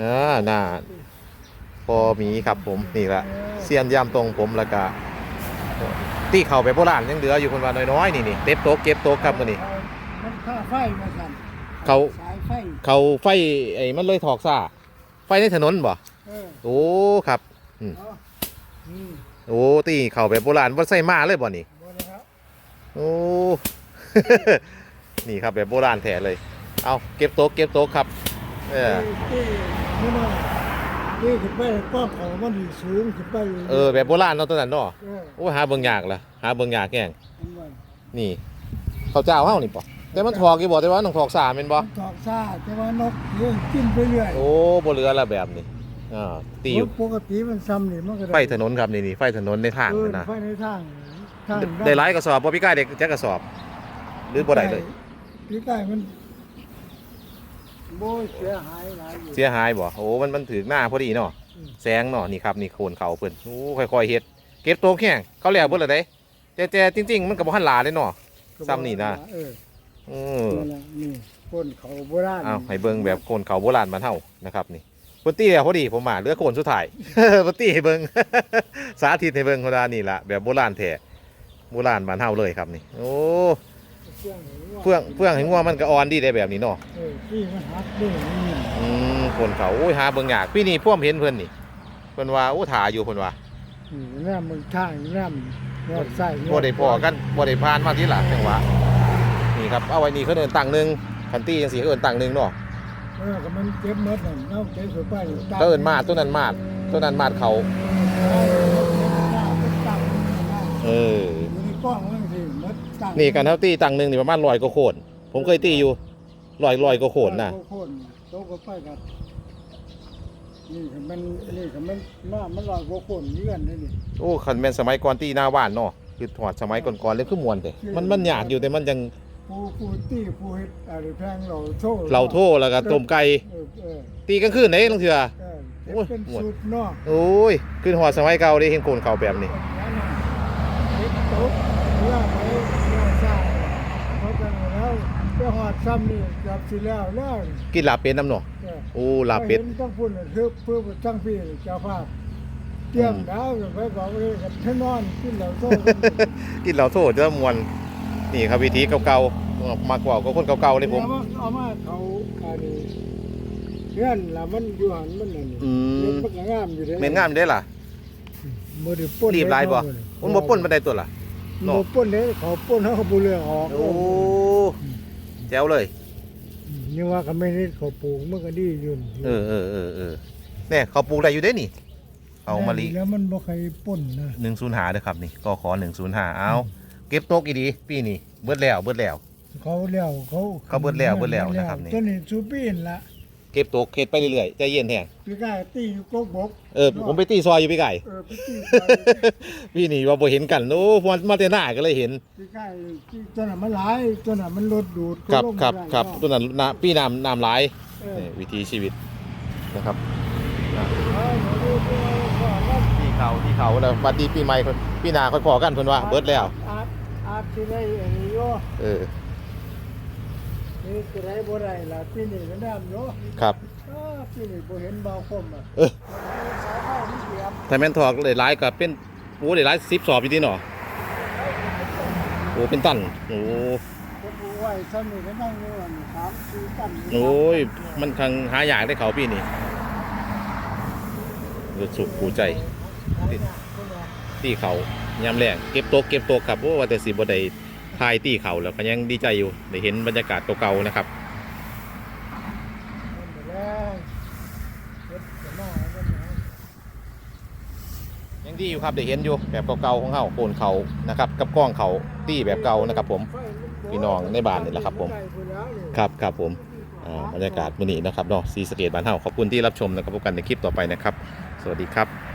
อ่าหน้าพอหมีครับผมนี่ละเซียนยามตรงผมแล้วก็ตีเข่าไปโบราณยังเหลืออยู่คนว่าน้อยๆนี่นี่เต็บโต๊ะเก็บโต๊ะครับมื้อนี้มันค่าไฟมาสั่นเขาสายไฟเขาไฟไอ้มันเลยถอกซ่าไฟในถนนบ่เออโอ้ครับเอานี่โอ้ตีเข่าแบบโบราณบ่ใส่มาเลยบ่นี่บ่ได้ครับโอ้ นี่ครับแบบโบราณแท้เลย เอาเก็บโต๊ะเก็บโต๊ะครับ เออ ที่นี่มันนี่ขึ้นไปป้อมของมันอยู่สูงขึ้นไปยู่เออแบบโบราณเนาะตัวนั้นเนาะเออโอ้หาเบิ่งยากล่ะหาเบิ่งยากแก่งมันว่านี่เขาวเจ้าเฮานี่ป่แต่มันถอกอยู่บ่แต่ว่าต้องถอกสามแม่นบ่มันตอกซ่าแต่ว่านกเลี้ยงกินไปเรื่อยโอ้บ่เหลือละแบบนี้อ่าตีอยู่ปกติมันซ้ำนี่มันก็ด้ไฟถนนครับนี่นี่ไฟถนนในทางเออนี่นะไฟในทางทางได้หลายกระสอบบ่พี่กายได้จักกระสอบ หรือบ่ได้เลย พี่ใกล้มันโบยเสียหายหลายอยู่ เสียหายบ่โอ้มันมันถึงหน้าพอดีเนาะอืม แสงเนาะนี่ครับนี่โคนเขาเพิ่นโอ้ค่อยๆเฮ็ดเก็บโต๊ะแข้งเขาแล้วเบิดและเด้แต่แต่จริง ๆ มันก็บ่ทันหลาเลยเนาะ ซ้ำนี่นะ เอออือนั่นแหละนี่คนเขาโบราณเอาให้เบิ่งแบบโคนเขาโบราณบ้านเฮานะครับนี่เพิ่นตีแล้วพอดีผมมาเหลือโคนสุดท้าย เพิ่นตีให้เบิ่ง สาธิตให้เบิ่งคนละนี่ล่ะแบบโบราณแท้โบราณบ้านเฮาเลยครับนี่ โอ้เฟื่องหรือว่า เฟื่องเฟื่องให้งัวมันก็อ่อนดีได้แบบนี้เนาะเออที่มันหักด้วยนี่อืมคนเขาโอ้ยหาเบิ่งยากปีนี้พ่วมเห็นเพิ่นนี่เพิ่นว่าโอ้ถ่าอยู่เพิ่นว่านี่น้ำมึงท่างน้ำยอดไส้บ่ได้พอกันบ่ได้ผ่านมาที่หลังจังหวะนี่ครับเอาไว้นี่เขาเอิ้นตังหนึงคันตี้จังซี่เขาเอิ้นตังหนึงเนาะเออก็มันเก็บเมดนั่นเอาเก็บสุดไปเขาเอิ้นมาดตัวนั้นมาดตัวนั้นมาดเขาเอออยู่ในกล้อ งมันสิเมดตั้งนี่กันเท่าตีตังหนึงนี่ประมาณ100กว่าโคนผมเคยตีอยู่ร้อยร้อยกว่าโคนน่ะโคนโตก็ไปกับนี่ก็มันนี่ก็มันมามันลอยกว่าโคนเลื่อนนี่นี่โอ้คันแม่นสมัยก่อนตีหน้าบ้านเนาะคือถอดสมัยก่อนๆเลยคือม่วนแต่มันมันยากอยู่แต่มันยังผู้ผู้ตี้ผู้เฮ็ดอะไรแพงเราโทษเราโทษแล้วก็ต้มไก่เออเออตีกลางคืนเด้ลางเทื่อ เออโอ้ย เป็นหมดสูตรเนาะโอ้ยขึ้นหอดสมัยเก่าได้เห็นโคนเขาแบบนี้ เฮ็ดโต๊ะเรื่องไปเรื่องสร้างเขาจะแล้ว ไปหอดซ้ำนี่กับสิแล้วแล้วกินลาบเป็นน้ำเนาะเออโอ้ลาบเป็ดห็นต้องพูดน่ะคือเพื่อทั้งพี่เจ้าภาพเตรียมดาวไปบอกเลยกับท่านนอนขึ้นแล้วโซ่กัน กินเหล้าโทษจะมวนนี่ครับวิธีเก่าๆมากกว่าก็คนเก่าๆเลยผม เอามาเอามาเขาอันนี้เพื่อนละมันอยู่หันมันนั่นนี่อืเม็ดมมันก็งามอยู่เด้เมนงามได้ล่ะ บ่ได้ป่นรีบหลายบ่มันบ่ป่นบันไดตัวล่ะบ่ป่นเด้เขาป่นเฮาบ่เลือกออกโอ้ แจ๋วเลย นี่ว่าก็ไม่ได้เขาปลูกมันก็ดีอยู่เออเออเออเออเนี่ยเขาปลูกได้อยู่ได้นี่เอามะลิแล้วมันบ่เคยป่นนะหนึ่งศูนย์หาเด้อครับนี่ก็ขอหนึ่งศูนย์หาเอาเก็บตกอีดีปีนี้เบิดแล้วเบิดแล้ว เขาแล้วเขาเขาเบิดแล้วเบิดแล้วนะครับนี่ตัวนี้ซูปีนละ เก็บตกเฮ็ดไปเรื่อยๆใจเย็นแฮงพี่กายตีอยู่กกบกเออผมไปตีซอยอยู่พี่ไก่ เออพี่ตีพี่นี่ว่าบ่เห็นกันโอ้มามาแต่หน้าก็เลยเห็น พี่กายที่ตัวนั้นมันหลายตัวนั้นมันลดดูดครับลงครับได้ครับเนาะตัวนั้นน้ำพี่น้ำน้ำหลายเออ นี่วิถีชีวิตนะครับเอาเดี๋ยวดูตัวก่อนว่าที่เขาที่เขาแล้วบัดดีปีใหม่เพิ่นพี่นาค่อยพอกันเพิ่นว่าเบิดแล้วอาจอาจสิได้อันนี้โยเออ นี่สิได้บ่ได้ล่ะปีนี้ก็น้ำโยครับอ้าปีนี้บ่เห็นบ่าวคมอะเออสายไฟนี่เสียบถ้าแม่นทอกเลยหลายก็เป็นโอ้ได้หลาย10สอบอยู่ที่เนาะโอ้เป็นตันโอ้ผมรู้ไว้ซ้ำนี่ก็นั่งอยู่อันสามสี่ตันโอ้ยมันคังหายากได้เขาพี่นี่รู้สุขกูใจตีเขายามแรงเก็บโต๊ะเก็บโต๊ะครับโอ้ว่าแต่สิบ่ได้ ทายตีเขาแล้วก็ยังดีใจอยู่ได้เห็นบรรยากาศเก่าๆนะครับยังดีอยู่ครับได้เห็นอยู่แบบเก่าๆของเฮาโคนเขานะครับกับกล้องเขาตีแบบเก่านะครับ ผมพี่น้องในบ้านนี่แหละครับ ผมครับครับผมอ่าบรรยากาศมื้อนี้นะครับเนาะซีสเกตบ้านเฮาขอบคุณที่รับชมนะครับพบกันในคลิปต่อไปนะครับ สวัสดีครับ